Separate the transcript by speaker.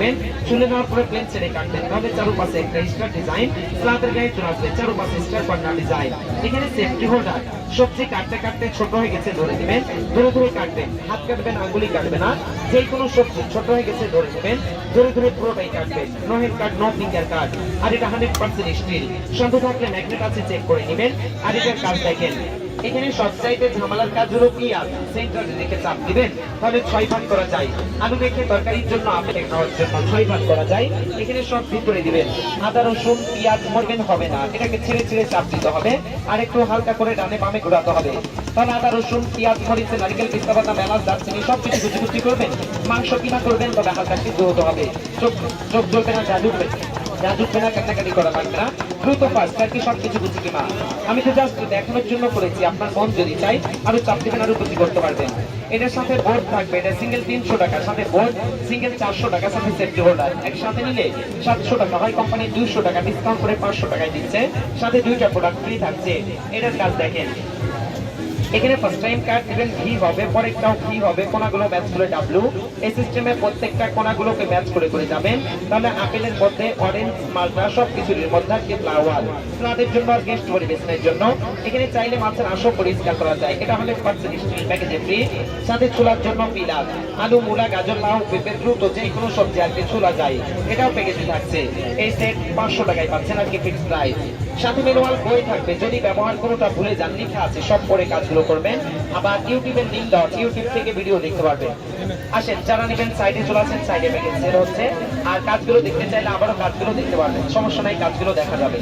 Speaker 1: নেবেন চুলে নেওয়ার পরে প্লেন ছেড়ে কাটবেন। তাহলে চারুপাশে একটা স্টার ডিজাইন স্লাদের গায়ে চলে আসবে। চারুপাশে স্টার কর্নার ডিজাইন এখানে সেফটি হোল্ডার সবজি কাটতে কাটতে ছোট হয়ে গেছে, ধরে নেবেন। ধরে ধরে কাটবেন। হাত কাটবেন, আঙ্গুলি কাটবে না। যে কোনো সবজি ছোট হয়ে গেছে, ধরে নেবেন। ধরে ধরে পুরোটাই কাটবেন। No head cut no finger cut আর এটা হান্ড্রেড পার্সেন্ট স্টিল সন্দেহ থাকলে ম্যাগনেট আছে চেক করে নেবেন। আর এটার কাজ দেখেন। এখানে সবচাইতে ঝামেলার কাজ হলো আর সেন্টারে দেখে চাপ দিবেন। তাহলে ছয় ভাগ করা যায়। আলু রেখে তরকারির জন্য আপেল খাওয়ার জন্য ছয় ভাগ করা যায়। এখানে সব ভিতরে দিবেন। আদা, রসুন, পেঁয়াজ, মরবেন হবে না। এটাকে ছেড়ে ছেড়ে চাপ দিতে হবে। আর একটু হালকা করে ডানে বামে ঘোরাতে হবে। তাহলে আদা, রসুন, পেঁয়াজ, মরিচে, নারিকেল, পিস্তা বাদাম এলাচ, দারচিনি সব কিছু কুচি কুচি করবেন। মাংস কিনা করবেন, তবে হালকা সিদ্ধ হতে হবে। চোখ চোখ জ্বলবে না যা ঢুকবে যা না কাটাকাটি করা লাগবে না। দ্রুত ফার্স্ট আর কি সব কিছু কিমা আমি তো জাস্ট দেখানোর জন্য করেছি, আপনার মন যদি চাই, আরও চাপ দিবেন, আরও করতে পারবেন। এটার সাথে বোর্ড থাকবে, এটা সিঙ্গেল তিনশো টাকা, সাথে বোর্ড সিঙ্গেল চারশো টাকা, সাথে সেফটি হোল্ডার একসাথে নিলে সাতশো টাকা হয় কোম্পানি দুইশো টাকা ডিসকাউন্ট করে পাঁচশো টাকায় দিচ্ছে। সাথে দুইটা প্রোডাক্ট ফ্রি থাকছে। এটার কাজ দেখেন। এখানে ফার্স্ট টাইম কার্ড দিবেন ভি হবে, পরেরটাও ভি হবে, কোনাগুলো ম্যাচ করে ডাব্লু এই সিস্টেমে প্রত্যেকটা কোনাগুলোকে ম্যাচ করে করে যাবেন। তাহলে আপেলের মধ্যে অরেঞ্জ মালটা সব কিছুর মধ্যে আজকে ফ্লাওয়ার স্লাদের জন্য আর গেস্ট পরিবেশনের জন্য। এখানে চাইলে মাছের আঁশও পরিষ্কার করা যায়। এটা হলে পার্সেন্ট স্টিল প্যাকেজে ফ্রি সাথে চুলার জন্য পিলার, আলু, মূলা, গাজর, লাউ, পেঁপে, দ্রুত যে কোনো সবজি আর কি চুলা যায়, এটাও প্যাকেজে থাকছে। এই সেট পাঁচশো টাকায় পাচ্ছেন আর কি ফিক্সড প্রাইস সাথে ম্যানুয়াল বই থাকবে। যদি ব্যবহার কোনোটা ভুলে যান, লেখা আছে, সব পরে কাজগুলো করবেন। আবার ইউটিউবের লিঙ্ক দেওয়া ইউটিউব থেকে ভিডিও দেখতে পারবেন। আসেন, যারা নেবেন সাইডে চলে আসেন সাইডে প্যাকেজ হচ্ছে। আর কাজগুলো দেখতে চাইলে আবারও কাজগুলো দেখতে পারবেন। সমস্যা নাই, কাজগুলো দেখা যাবে।